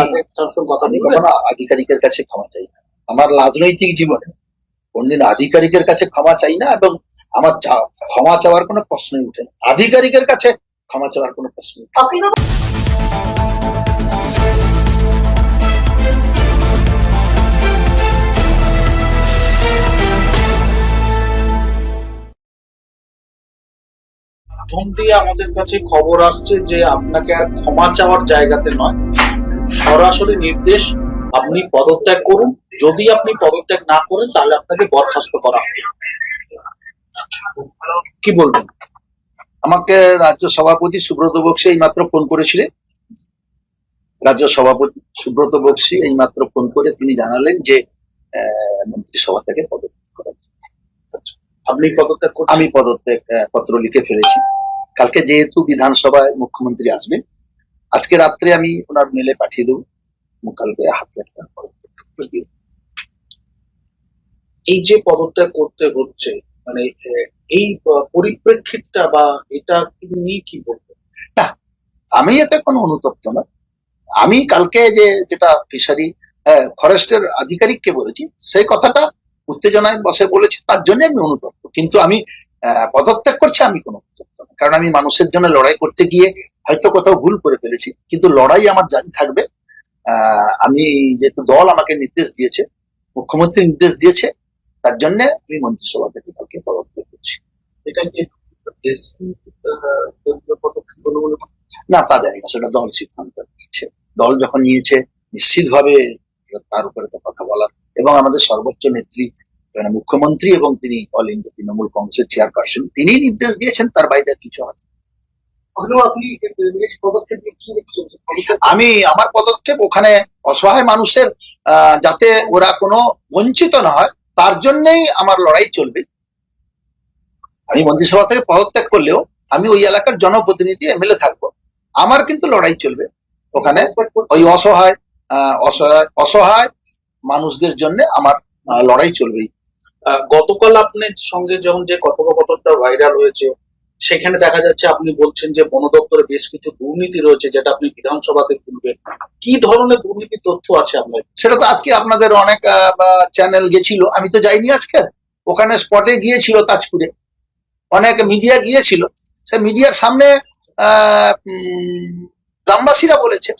আমি- আমি কখনো আধিকারিকের কাছে ক্ষমা চাই না। আমার রাজনৈতিক জীবনে কোনদিন আধিকারিকের কাছে ক্ষমা চাই না এবং আমার ক্ষমা চাওয়ার কোনো প্রশ্নই উঠে না। আধিকারিকের কাছে ক্ষমা চাওয়ার কোনো প্রশ্ন মাধ্যম দিয়ে আমাদের কাছে খবর আসছে যে আপনাকে আর ক্ষমা চাওয়ার জায়গাতে নয়। সরাসরি নির্দেশ আপনি পদত্যাগ করুন। যদি আপনি পদত্যাগ না করেন তাহলে আপনাকে বরখাস্ত করা হবে। কি বলবেন? আমাকে রাজ্য সভাপতি সুব্রত বক্সি এই মাত্র ফোন করেছিলেন রাজ্য সভাপতি সুব্রত বক্সি এইমাত্র ফোন করে তিনি জানালেন যে আহ, মন্ত্রিসভা থেকে পদত্যাগ করা আপনি পদত্যাগ আমি পদত্যাগ পত্র লিখে ফেলেছি। কালকে যেহেতু বিধানসভায় মুখ্যমন্ত্রী আসবেন আজকে রাত্রে আমি ওনার মেলে পাঠিয়ে দেবো। কালকে হাতে দিয়ে এই যে পদত্যাগ করতে হচ্ছে মানে এই পরিপ্রেক্ষিতটা বা এটা নিয়ে কি বলবেন আমি এতে কোনো অনুতপ্ত না। আমি কালকে যে যেটা ফিশারি ফরেস্টের আধিকারিককে বলেছি, সেই কথাটা উত্তেজনায় বসে বলেছি, তার জন্য আমি অনুতপ্ত। কিন্তু আমি পদত্যাগ করছি, আমি কোনো অনুতপ্ত না। কারণ আমি মানুষের জন্য লড়াই করতে গিয়ে হয়তো কোথাও ভুল করে ফেলেছি। কিন্তু লড়াই আমার জারি থাকবে। আহ, আমি যেহেতু দল আমাকে নির্দেশ দিয়েছে মুখ্যমন্ত্রী নির্দেশ দিয়েছে তার জন্য আমি মন্ত্রিসভা থেকে কালকে করছি। পদক্ষেপ করেন? না তা জানি না সেটা দল সিদ্ধান্ত নিয়েছে। দল যখন নিয়েছে নিশ্চিতভাবে তার উপরে তো কথা বলার। এবং আমাদের সর্বোচ্চ নেত্রী মুখ্যমন্ত্রী এবং তিনি অল ইন্ডিয়া তৃণমূল কংগ্রেসের চেয়ারপারসন তিনি নির্দেশ দিয়েছেন তার বাইরে কিছু হয় আমি আমার পদক্ষেপ ওখানে অসহায় মানুষের যাতে ওরা কোনো বঞ্চিত না হয় তার জন্যই আমার লড়াই চলবে। আমি মন্ত্রিসভা থেকে পদত্যাগ করলেও আমি ওই এলাকার জনপ্রতিনিধি এমএলএ থাকব। আমার কিন্তু লড়াই চলবে ওখানে। ওই অসহায় আহ, অসহায় অসহায় মানুষদের জন্য আমার লড়াই চলবেই। গতকাল আপনার সঙ্গে যখন যে কথোপকথনটা ভাইরাল হয়েছে, সেখানে দেখা যাচ্ছে আপনি বলছেন যে বন দপ্তরে বেশ কিছু দুর্নীতি রয়েছে যেটা আপনি বিধানসভাতে তুলবেন। কি ধরনের দুর্নীতি তথ্য আছে আপনার? সেটা তো আজকে আপনাদের অনেক চ্যানেল গেছিল। আমি তো যাইনি আজকে। ওখানে স্পটে গিয়েছিল তাজপুরে। অনেক মিডিয়া গিয়েছিল। সে মিডিয়ার সামনে গ্রামবাসীরা বলেছে।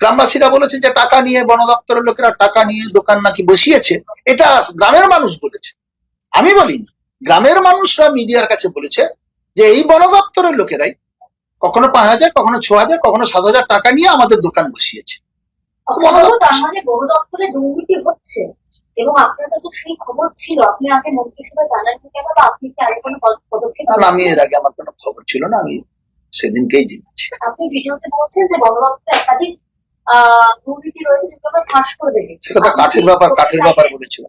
গ্রামবাসীরা বলেছে যে টাকা নিয়ে বন দপ্তরের লোকেরা টাকা নিয়ে দোকান নাকি বসিয়েছে এটা গ্রামের মানুষ বলেছে। আমি বলিনি গ্রামের মানুষরা মিডিয়ার কাছে বলেছে যে এই বন দপ্তরের লোকেরাই কখনো পাঁচ হাজার কখনো ছ হাজার কখনো সাত হাজার টাকা নিয়ে আমাদের দোকান বসিয়েছে। তার মানে বন দপ্তরে দুর্নীতি হচ্ছে এবং আপনার কাছে সেই খবর ছিল আপনি আগে মন্ত্রিসভা জানাননি কেন বা আপনি কি আগে কোনো পদক্ষেপ না, না, আমি এর আগে আমার কোনো খবর ছিল না আমি সেদিনকেই জেনেছি। আপনি ভিডিওতে বলছেন যে বন দপ্তরে একাধিক দুর্নীতি রয়েছে যেগুলো ফাঁস করে দেখেছি সেটা তো কাঠের ব্যাপার কাঠের ব্যাপার বলেছিল।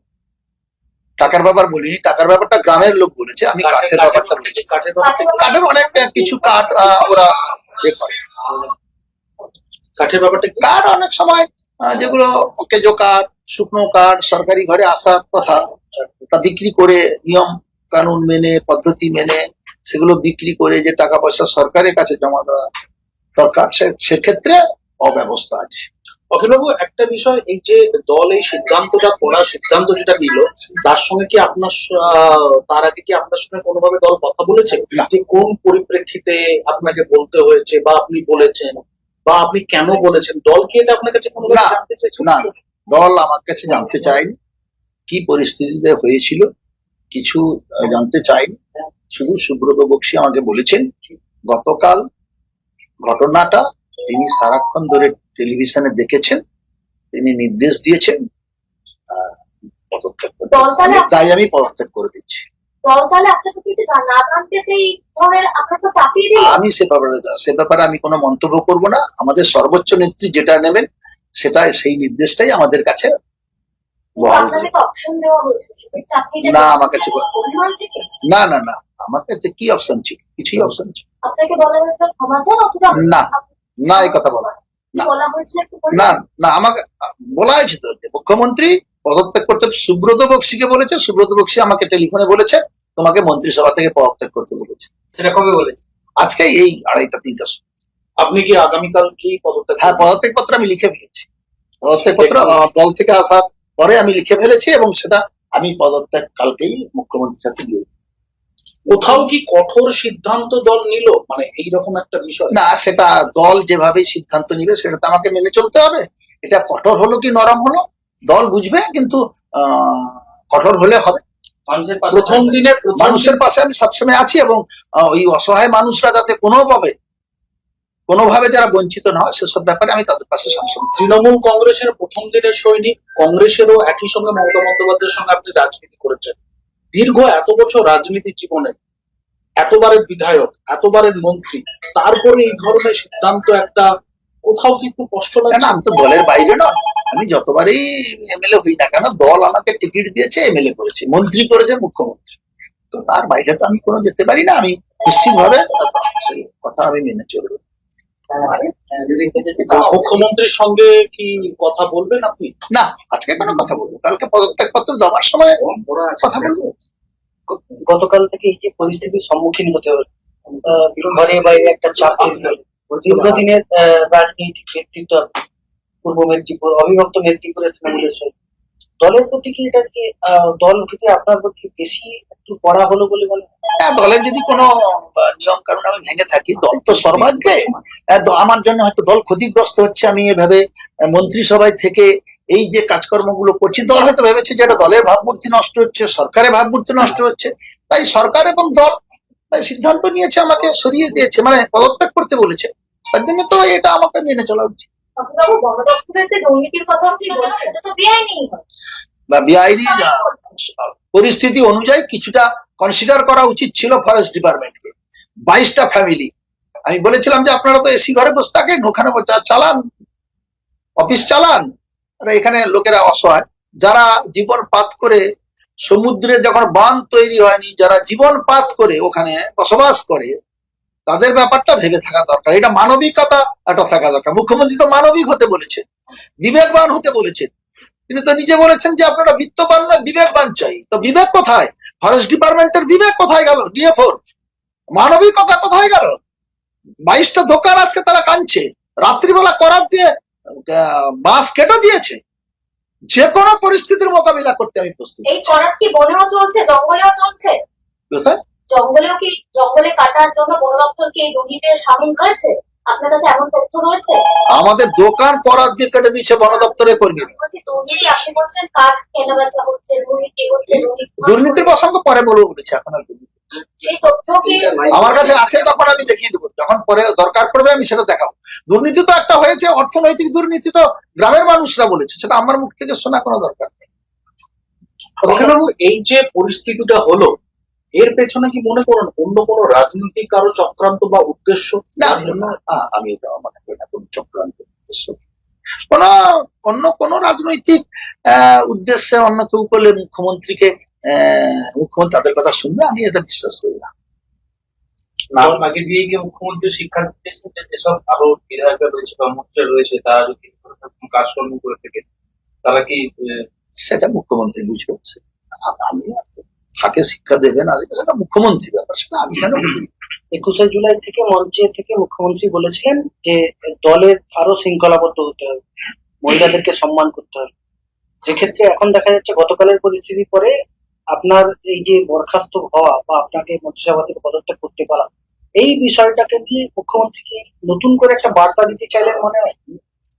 টাকার ব্যাপার বলিনি টাকার ব্যাপারটা গ্রামের লোক বলেছে আমি কাঠের ব্যাপারটা বলেছি কাঠের অনেক কিছু কাঠ আহ, ওরা এ করে। কাঠের ব্যাপারটা কাঠ অনেক সময় যেগুলো কেজো কাঠ শুকনো কাঠ সরকারি ঘরে আসার কথা তা বিক্রি করে নিয়ম কানুন মেনে পদ্ধতি মেনে সেগুলো বিক্রি করে যে টাকা পয়সা সরকারের কাছে জমা দেওয়া দরকার সে- সেক্ষেত্রে অব্যবস্থা আছে। অখিলবাবু একটা বিষয় এই যে দল এই সিদ্ধান্তটা করার সিদ্ধান্ত যেটা নিল তার সঙ্গে কি আপনার তার আগে কি আপনার সঙ্গে কোনোভাবে দল কথা বলেছে। যে কোন পরিপ্রেক্ষিতে আপনাকে বলতে হয়েছে বা আপনি বলেছেন বা আপনি কেন বলেছেন? দল কি এটা আপনার কাছে কোনো না, জানতে চাইছে? না। দল আমার কাছে জানতে চায়নি। কি পরিস্থিতিতে হয়েছিল কিছু জানতে চাইনি শুধু সুব্রত বক্সি আমাকে বলেছেন গতকাল ঘটনাটা তিনি সারাক্ষণ ধরে টেলিভিশনে দেখেছেন তিনি নির্দেশ দিয়েছেন পদত্যাগ আমি- তাই আমি পদত্যাগ করে দিচ্ছি। আমি সে ব্যাপারে সে ব্যাপারে আমি কোনো মন্তব্য করব না। আমাদের সর্বোচ্চ নেত্রী যেটা নেবেন সেটা সেই নির্দেশটাই আমাদের কাছে না, আমার কাছে না না না। আমার কাছে কি অপশন ছিল? কিছুই অপশন ছিল না। না এই কথা বলা? না। না আমাকে বলা হয়েছে তো মুখ্যমন্ত্রী পদত্যাগ করতে সুব্রত বক্সিকে বলেছে সুব্রত বক্সি আমাকে টেলিফোনে বলেছে তোমাকে মন্ত্রিসভা থেকে পদত্যাগ করতে বলেছে। সেটা কবে বলেছে? আজকে এই আড়াইটা তিনটা সময়। আপনি কি আগামীকাল কি পদত্যাগ হ্যাঁ পদত্যাগ পত্র আমি লিখে ফেলেছি। পদত্যাগ পত্র আহ, দল থেকে আসার পরে আমি লিখে ফেলেছি এবং সেটা আমি পদত্যাগ কালকেই মুখ্যমন্ত্রীর হাতে দিয়ে দেব। কোথাও কি কঠোর সিদ্ধান্ত দল নিল? মানে এইরকম একটা বিষয়। না সেটা দল যেভাবে সিদ্ধান্ত নিবে সেটা তো আমাকে মেনে চলতে হবে। এটা কঠোর হলো কি নরম হলো? দল বুঝবে কিন্তু আহ, কঠোর হলে হবে। প্রথম দিনে মানুষের পাশে আমি সবসময় আছি এবং ওই অসহায় মানুষরা যাতে কোনোভাবে কোনোভাবে যারা বঞ্চিত না হয় সেসব ব্যাপারে আমি তাদের পাশে সবসময় তৃণমূল কংগ্রেসের প্রথম দিনের সৈনিক কংগ্রেসেরও একই সঙ্গে মমতা বন্দ্যোপাধ্যায়ের সঙ্গে আপনি রাজনীতি করেছেন। দীর্ঘ এত বছর রাজনীতি জীবনে এতবারের বিধায়ক, এতবারের মন্ত্রী, তারপরে এই ধরনের সিদ্ধান্ত একটা কোথাও কি একটু কষ্ট লাগে না আমি তো দলের বাইরে নয়। আমি যতবারই এমএলএ হই না কেন, দল আমাকে টিকিট দিয়েছে এমএলএ করেছে, মন্ত্রী করেছে, মুখ্যমন্ত্রী। তো তার বাইরে তো আমি কোনো যেতে পারি না। আমি নিশ্চিত ভাবে সেই কথা আমি মেনে চলবো। মুখ্যমন্ত্রীর সঙ্গে কি কথা বলবেন আপনি? না আজকে কোনো কথা বলব কালকে পদত্যাগ পত্র দেওয়ার সময় কথা বলব। গতকাল থেকে এই যে পরিস্থিতির সম্মুখীন হতে হলো। ঘরে বাইরে একটা চাপ দীর্ঘদিনের আহ, রাজনৈতিক নেতৃত্ব পূর্ব মেদিনীপুর অবিভক্ত মেদিনীপুরের তৃণমূলের সঙ্গে। দলের প্রতি কি এটা কি দল থেকে আপনার প্রতি বেশি একটু করা হলো বলে হয়? হ্যাঁ, দলের যদি কোনো নিয়ম কারণ আমি ভেঙে থাকি দল তো সর্বাগ্রে আমার জন্য হয়তো দল ক্ষতিগ্রস্ত হচ্ছে আমি এভাবে মন্ত্রিসভায় থেকে এই যে কাজকর্মগুলো করছি দল হয়তো ভেবেছে যে এটা দলের ভাবমূর্তি নষ্ট হচ্ছে সরকারের ভাবমূর্তি নষ্ট হচ্ছে তাই সরকার এবং দল তাই সিদ্ধান্ত নিয়েছে আমাকে সরিয়ে দিয়েছে মানে পদত্যাগ করতে বলেছে তার জন্য তো এটা আমাকে মেনে চলা উচিত পরিস্থিতি অনুযায়ী কিছুটা কনসিডার করা উচিত ছিল ফরেস্ট ডিপার্টমেন্টকে বাইশটা ফ্যামিলি আমি বলেছিলাম যে আপনারা তো এসি ঘরে বসে থাকেন, ওখানে চালান অফিস চালান। এখানে লোকেরা অসহায়। যারা জীবন পাত করে, সমুদ্রে যখন বাঁধ তৈরি হয়নি, যারা জীবন পাত করে ওখানে বসবাস করে তাদের ব্যাপারটা ভেবে থাকা দরকার। এটা মানবিকতা একটা থাকা দরকার। মুখ্যমন্ত্রী তো মানবিক হতে বলেছেন বিবেকবান হতে বলেছেন। তিনি তো নিজে বলেছেন যে আপনারা বিত্তবান নয় বিবেকবান চাই। তো বিবেক কোথায়? ফরেস্ট ডিপার্টমেন্টের বিবেক কোথায় গেল? ডিএফওর। মানবিকতা কোথায় গেল? বাইশটা দোকান আজকে তারা কাঁদছে। রাত্রিবেলা করার দিয়ে বাঁশ কেটে দিয়েছে। যে কোনো পরিস্থিতির মোকাবিলা করতে আমি প্রস্তুত এই করাত কি বনেও চলছে জঙ্গলেও চলছে? কোথায়? জঙ্গলেও কি জঙ্গলে কাটার জন্য বন দপ্তর কি এই দুর্নীতিতে সামিল হয়েছে আপনার কাছে এমন তথ্য রয়েছে? আমাদের দোকান করার দিয়ে কেটে দিয়েছে বন দপ্তরের বলছি দুর্নীতি আপনি বলছেন কাঠ কেনা বেচা হচ্ছে দুর্নীতি হচ্ছে। দুর্নীতির প্রসঙ্গ পরে বলব বলেছে এখন আর দুর্নীতি এই তথ্য কি আমার কাছে আছে তখন আমি দেখিয়ে দেবো। যখন পরে দরকার পড়বে আমি সেটা দেখাবো। দুর্নীতি তো একটা হয়েছে অর্থনৈতিক দুর্নীতি তো গ্রামের মানুষরা বলেছে সেটা আমার মুখ থেকে শোনা কোনো দরকার নেই। এই যে পরিস্থিতিটা হলো এর পেছনে কি মনে করেন অন্য কোনো রাজনৈতিক কারও চক্রান্ত বা উদ্দেশ্য? না আমি এটা মনে করি না কোনো চক্রান্ত উদ্দেশ্য কোন অন্য কোন রাজনৈতিক আহ, উদ্দেশ্যে অন্য কেউ করলে মুখ্যমন্ত্রীকে আহ, মুখ্যমন্ত্রী তাদের কথা শুনবে আমি এটা বিশ্বাস করি না। নাম আগে দিয়ে কি মুখ্যমন্ত্রী শিক্ষা দিয়েছেন যে যেসব আরও বিধায়করা রয়েছে বা মন্ত্রী রয়েছে তারা যদি কাজকর্ম করে থাকে তারা কি সেটা মুখ্যমন্ত্রী বুঝবে আ- আমি আর তাকে শিক্ষা দেবে না দেবে সেটা মুখ্যমন্ত্রী ব্যাপার সেটা আমি কেন বলি? একুশে জুলাই থেকে মঞ্চে থেকে মুখ্যমন্ত্রী বলেছিলেন যে দলের আরও শৃঙ্খলাবদ্ধ হতে হবে মহিলাদেরকে সম্মান করতে হবে। যে ক্ষেত্রে এখন দেখা যাচ্ছে গতকালের পরিস্থিতি পরে আপনার এই যে বরখাস্ত হওয়া বা আপনাকে মন্ত্রিসভা থেকে পদত্যাগ করতে পারা এই বিষয়টাকে নিয়ে মুখ্যমন্ত্রী কি নতুন করে একটা বার্তা দিতে চাইলেন মনে হয়?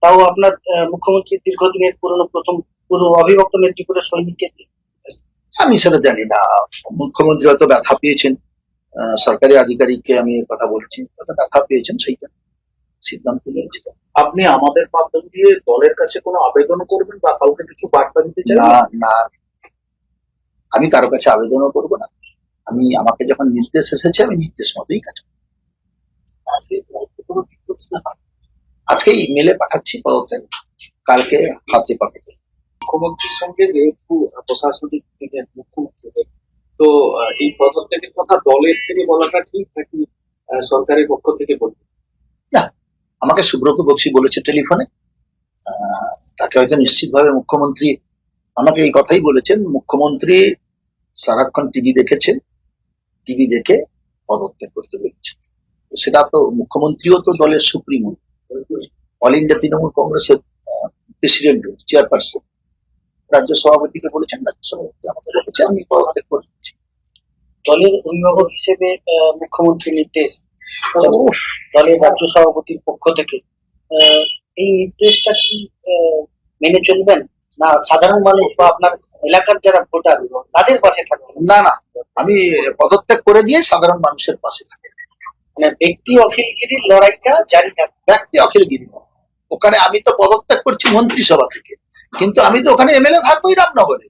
তাও আপনার আহ, মুখ্যমন্ত্রীর দীর্ঘদিনের পুরনো প্রথম পুরো অবিভক্ত মেদিনীপুরের সৈনিককে দিয়ে। আমি সেটা জানি না। মুখ্যমন্ত্রী হয়তো ব্যথা পেয়েছেন। সরকারি আধিকারিককে আমি কথা বলছি। ব্যথা পেয়েছেন সেইটা সিদ্ধান্ত নিয়েছে। আপনি আমাদের মাধ্যম দিয়ে দলের কাছে কোনো আবেদন করবেন বা কাউকে কিছু বার্তা দিতে চান? না না। আমি কারও কাছে আবেদনও করব না। আমি আমাকে যখন নির্দেশ এসেছে আমি নির্দেশ মতোই কাজ। আজকে ইমেলে পাঠাচ্ছি পদত্যাগ। কালকে হাতে পাঠাবো মুখ্যমন্ত্রীর সঙ্গে যেহেতু প্রশাসনিক থেকে মুখ্যমন্ত্রী তো এই পদত্যাগের কথা দলের থেকে বলাটা ঠিক নাকি সরকারের পক্ষ থেকে বলবে? আমাকে সুব্রত বক্সি বলেছে টেলিফোনে। তাকে হয়তো নিশ্চিতভাবে মুখ্যমন্ত্রী আমাকে এই কথাই বলেছেন মুখ্যমন্ত্রী সারাক্ষণ টিভি দেখেছেন টিভি দেখে পদত্যাগ করতে বলেছেন সেটা তো মুখ্যমন্ত্রীও তো দলের সুপ্রিমো। অল ইন্ডিয়া তৃণমূল কংগ্রেসের প্রেসিডেন্ট চেয়ারপারসন। রাজ্য সভাপতিকে বলেছেন রাজ্য সভাপতি আমাদের বলেছে আমি পদত্যাগ করছি। দলের অভিভাবক হিসেবে আহ, মুখ্যমন্ত্রীর নির্দেশ দলের রাজ্য সভাপতির পক্ষ থেকে এই নির্দেশটা কি মেনে চলবেন? না সাধারণ মানুষ বা আপনার এলাকার যারা ভোটার তাদের পাশে থাকবেন? না না। আমি পদত্যাগ করে দিয়ে সাধারণ মানুষের পাশে থাকি। মানে ব্যক্তি অখিলগিরির লড়াইটা জারি থাকবে। ব্যক্তি অখিলগিরি। ওখানে আমি তো পদত্যাগ করছি মন্ত্রিসভা থেকে। কিন্তু আমি তো ওখানে এমএলএ থাকবোই রামনগরে।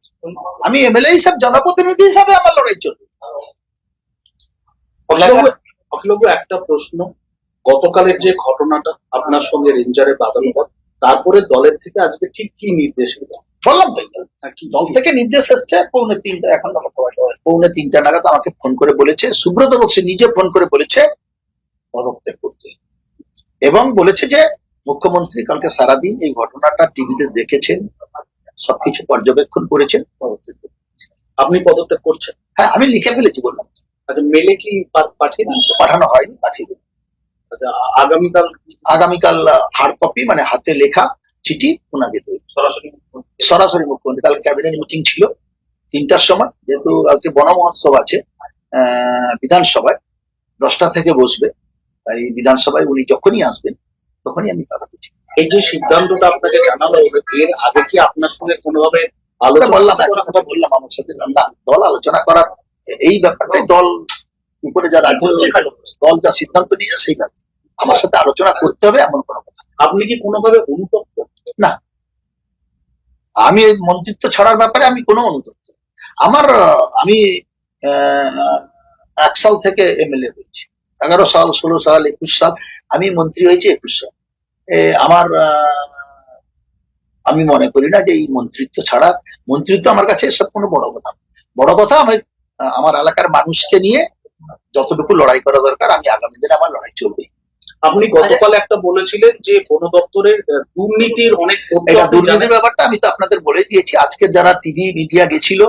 আমি এমএলএ হিসাবে জনপ্রতিনিধি হিসাবে আমার লড়াই চলবে। অখিলবাবু একটা প্রশ্ন। গতকালের যে ঘটনাটা আপনার সঙ্গে রেঞ্জারে বাদানুবাদ তারপরে দলের থেকে আজকে ঠিক কি নির্দেশ বললাম তো। হ্যাঁ, দল থেকে নির্দেশ এসছে পৌনে তিনটা এখন পৌনে তিনটা নাগাদ আমাকে ফোন করে বলেছে সুব্রত বক্সী নিজে ফোন করে বলেছে পদত্যাগ করতে। এবং বলেছে যে মুখ্যমন্ত্রী কালকে সারাদিন এই ঘটনাটা টিভিতে দেখেছেন সবকিছু পর্যবেক্ষণ করেছেন করতে। আপনি পদত্যাগ করছেন? হ্যাঁ আমি লিখে ফেলেছি বললাম। আচ্ছা মেলে কি পাঠিয়ে পাঠানো হয়নি পাঠিয়ে দেবো আচ্ছা, আগামীকাল? আগামীকাল হার্ড কপি মানে হাতে লেখা চিঠি ওনাকে দেবে সরাসরি সরাসরি মুখ্যমন্ত্রী কাল ক্যাবিনেট মিটিং ছিল তিনটার সময় যেহেতু কালকে বন মহোৎসব আছে আহ, বিধানসভায় দশটা থেকে বসবে তাই বিধানসভায় উনি যখনই আসবেন তখনই আমি পাঠাতে চাই এই যে সিদ্ধান্তটা আপনাকে জানানো হলো এর আগে কি আপনার সঙ্গে কোনোভাবে আলোচনা বললাম একটা কথা বললাম আমার সাথে না দল আলোচনা করার এই ব্যাপারটাই দল উপরে যা রাজ্য দল যা সিদ্ধান্ত নিয়েছে সেই ব্যাপার। আমার সাথে আলোচনা করতে হবে এমন কোনো কথা আপনি কি কোনোভাবে অনুতপ্ত? না। আমি মন্ত্রিত্ব ছাড়ার ব্যাপারে আমি কোনো অনুতপ্ত। আমার আমি আহ, এক সাল থেকে এমএলএ হয়েছি। এগারো সাল ষোলো সাল একুশ সাল আমি মন্ত্রী হয়েছি একুশ সাল। আমার আমি মনে করি না যে এই মন্ত্রিত্ব ছাড়া মন্ত্রিত্ব আমার কাছে এসব কোনো বড় কথা বড় কথা আমি আমার এলাকার মানুষকে নিয়ে যতটুকু লড়াই করা দরকার আমি আগামী দিনে আমার লড়াই চলবে। আপনি গতকাল একটা বলেছিলেন যে বন দপ্তরের দুর্নীতির অনেক এটা দুর্নীতির ব্যাপারটা আমি তো আপনাদের বলে দিয়েছি। আজকে যারা টিভি মিডিয়া গেছিল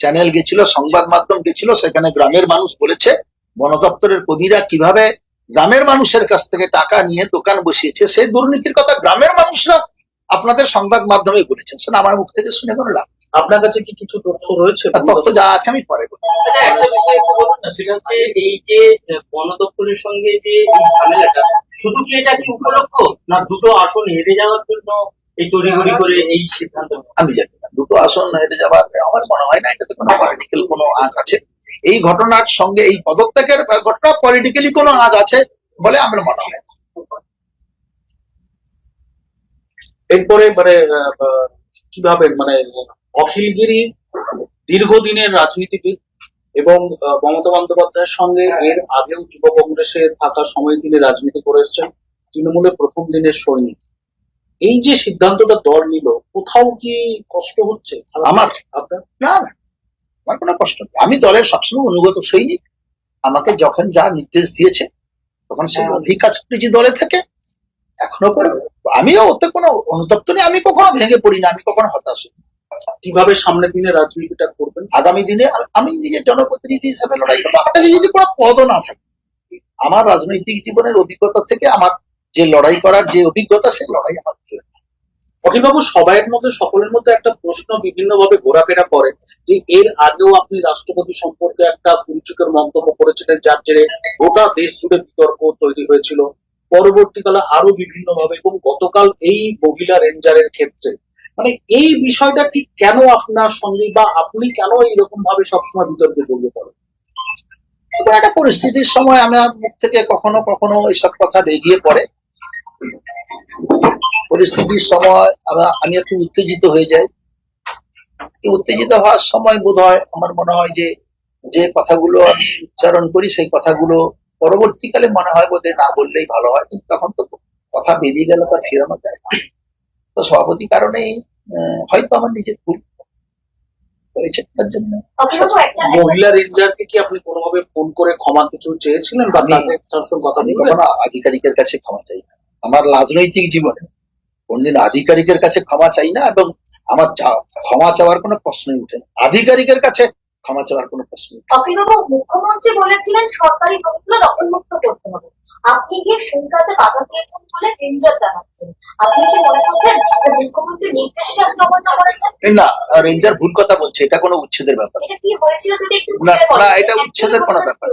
চ্যানেল গেছিল সংবাদ মাধ্যম গেছিল সেখানে গ্রামের মানুষ বলেছে বন দপ্তরের কর্মীরা কীভাবে গ্রামের মানুষের কাছ থেকে টাকা নিয়ে দোকান বসিয়েছে সেই দুর্নীতির কথা গ্রামের মানুষরা আপনাদের সংবাদ মাধ্যমে বলেছেন সেটা আমার মুখ থেকে শুনে কোনো লাভ আপনার কাছে কি কিছু তথ্য রয়েছে তথ্য যা আছে আমি পরে। আচ্ছা, সেটা হচ্ছে এই যে বন দপ্তরের সঙ্গে যে ঝামেলাটা শুধু কি এটা কি উপলক্ষ না দুটো আসন হেরে যাওয়ার জন্য এই তড়িঘড়ি করে এই সিদ্ধান্ত? আমি জানি না দুটো আসন হেরে যাওয়ার আমার মনে হয় না এটাতে কোনো পলিটিক্যাল কোনো আঁচ আছে এই ঘটনার সঙ্গে এই পদত্যাগের ঘটনা পলিটিক্যালি কোনো আঁচ আছে বলে আমার মনে হয় এরপরে মানে কীভাবে মানে অখিলগিরি দীর্ঘদিনের রাজনীতিবিদ এবং মমতা বন্দ্যোপাধ্যায়ের সঙ্গে এর আগেও যুব কংগ্রেসে থাকার সময় তিনি রাজনীতি করে এসেছেন তৃণমূলের প্রথম দিনের সৈনিক। এই যে সিদ্ধান্তটা দল নিল কোথাও কি কষ্ট হচ্ছে? আমার? আপনার? না। আমার কোনো কষ্ট নেই। আমি দলের সবসময় অনুগত সৈনিক। আমাকে যখন যা নির্দেশ দিয়েছে তখন সে অধিক কাজ করেছি দলে থেকে এখনও করব আমিও ওতে কোনো অনুতপ্ত নেই। আমি কখনো ভেঙে পড়ি না। আমি কখনো হতাশ হই কীভাবে সামনের দিনে রাজনীতিটা করবেন? আগামী দিনে আমি নিজের জনপ্রতিনিধি হিসাবে লড়াই করব। আমার কাছে যদি কোনো পদও না থাকে আমার রাজনৈতিক জীবনের অভিজ্ঞতা থেকে আমার যে লড়াই করার যে অভিজ্ঞতা সেই লড়াই আমার। অখিলবাবু সবাইয়ের মধ্যে, সকলের মধ্যে একটা প্রশ্ন বিভিন্ন ভাবে ঘোরাফেরা করে যে এর আগেও আপনি রাষ্ট্রপতি সম্পর্কে একটা কুঞ্চুকের মন্তব্য করেছিলেন যার জেরে গোটা দেশ জুড়ে বিতর্ক তৈরি হয়েছিল। পরবর্তীকালে আরও বিভিন্ন ভাবে এবং গতকাল এই মহিলা রেঞ্জারের ক্ষেত্রে। মানে এই বিষয়টা ঠিক কেন আপনার সঙ্গে বা আপনি কেন এইরকম ভাবে সবসময় বিতর্কে জড়িয়ে পড়েন? একটা পরিস্থিতির সময় আমার মুখ থেকে কখনো কখনো এইসব কথা বেরিয়ে পড়ে। পরিস্থিতির সময় আমরা আমি একটু উত্তেজিত হয়ে যাই। উত্তেজিত হওয়ার সময় বোধ হয় আমার মনে হয় যে যে কথাগুলো আমি উচ্চারণ করি সেই কথাগুলো পরবর্তীকালে মনে হয় বোধহয় না বললেই ভালো হয়। কিন্তু তখন তো কথা বেরিয়ে গেলে তো ফেরানো যায় না। তো সভাপতি কারণেই আহ, হয়তো আমার নিজের ভুল হয়েছে তার জন্য। মহিলা রেঞ্জারকে কি আপনি কোনোভাবে ফোন করে ক্ষমা কিছু চেয়েছিলেন? বা আধিকারিকের কাছে ক্ষমা চাই না। আমার রাজনৈতিক জীবনে কোনদিন আধিকারিকের কাছে ক্ষমা চাই না এবং আমার ক্ষমা চাওয়ার কোনো প্রশ্নই উঠে না। আধিকারিকের কাছে ক্ষমা চাওয়ার কোনো প্রশ্ন মুখ্যমন্ত্রী বলেছিলেন সরকারি জমিগুলো দখলমুক্ত করতে হবে। আপনি গিয়ে সেই কাজে বাধা দিয়েছেন বলে রেঞ্জার জানাচ্ছেন। আপনি কি মনে করছেন যে মুখ্যমন্ত্রীর নির্দেশকে আপনি অমান্য করেছেন? না রেঞ্জার ভুল কথা বলছে এটা কোনো উচ্ছেদের ব্যাপার। এটা কি হয়েছিল যদি একটু না, এটা উচ্ছেদের কোনো ব্যাপার।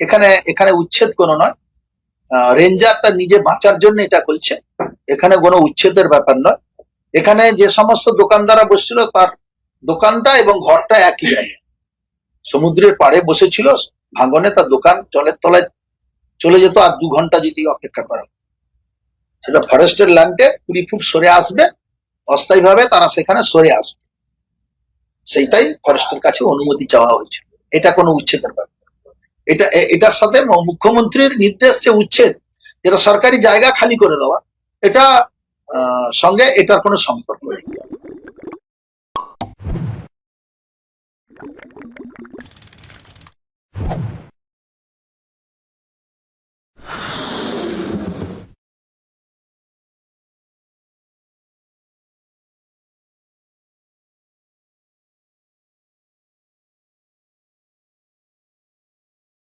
এখানে এখানে উচ্ছেদ কোনো নয়। রেঞ্জার তার নিজে বাঁচার জন্য এটা করছে। এখানে কোনো উচ্ছেদের ব্যাপার নয়। এখানে যে সমস্ত দোকানদাররা বসছিল, তার দোকানটা এবং ঘরটা একই জায়গায়। সমুদ্রের পাড়ে বসেছিল, ভাঙনে তার দোকান জলের তলায় চলে যেত আর দু ঘণ্টা যদি অপেক্ষা করা। সেটা ফরেস্টের ল্যান্ডে কুড়ি ফুট সরে আসবে, অস্থায়ীভাবে তারা সেখানে সরে আসবে। সেইটাই ফরেস্টের কাছে অনুমতি চাওয়া হয়েছিল। এটা কোনো উচ্ছেদের ব্যাপার এটা এটার সাথে মুখ্যমন্ত্রীর নির্দেশ যে উচ্ছেদ, যেটা সরকারি জায়গা খালি করে দেওয়া এটা সঙ্গে এটার কোনো সম্পর্ক নেই।